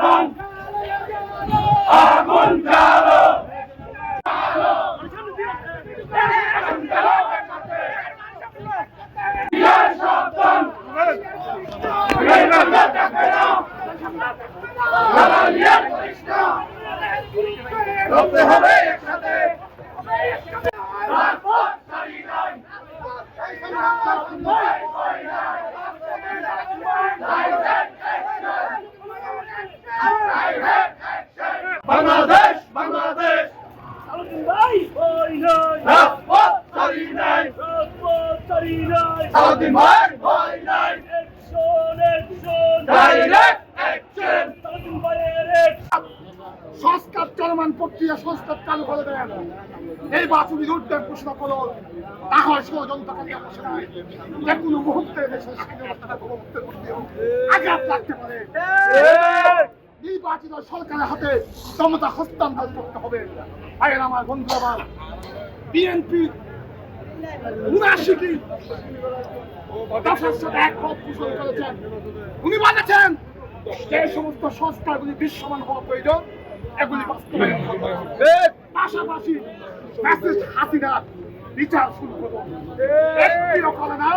সাবধান আগুন জ্বালো লড়তে হবে একসাথে রাজপথ ছাড়ি বাংলাদেশ বাংলাদেশ। প্রক্রিয়া এই বাছুরি উদ্যোগ ঘোষণা করো। না হয় যে কোনো মুহূর্তে দেশের স্বাধীনতা নির্বাচিত সরকারের হাতে ক্ষমতা হস্তান্তর করতে হবে। ভাইয়ের আমার বন্ধু আমার বিএনপি উনাশিটি সাথে এক মত পোষণ করেছেন। উনি বলেছেন, যে সমস্ত সংস্কারগুলি দৃশ্যমান হওয়া প্রয়োজন, এগুলি বাস্তবায়ন পাশাপাশি ফ্যাসিস্ট হাসিনা বিচার শুরু করব একটিও করে না।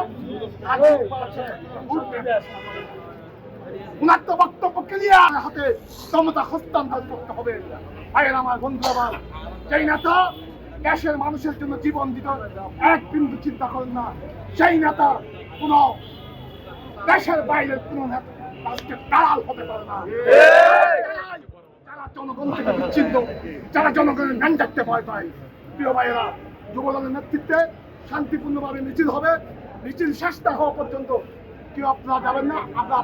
উনার তো বক্তব্য হাতে ক্ষমতা হস্তান্তর করতে হবে। ভাইয়ের, আমার বন্ধু আমার দেশের মানুষের জন্য জীবন দিত এক বিন্দু চিন্তা করেন না। সেই নেতা দেশের বাইরের হতে পারে না। বিচ্ছিন্ন, যারা জনগণের ভয় পায়। প্রিয় ভাইয়েরা, যুবদলের নেতৃত্বে শান্তিপূর্ণভাবে মিছিল হবে। মিছিল শেষ না হওয়া পর্যন্ত কেউ আপনারা যাবেন না, আমরা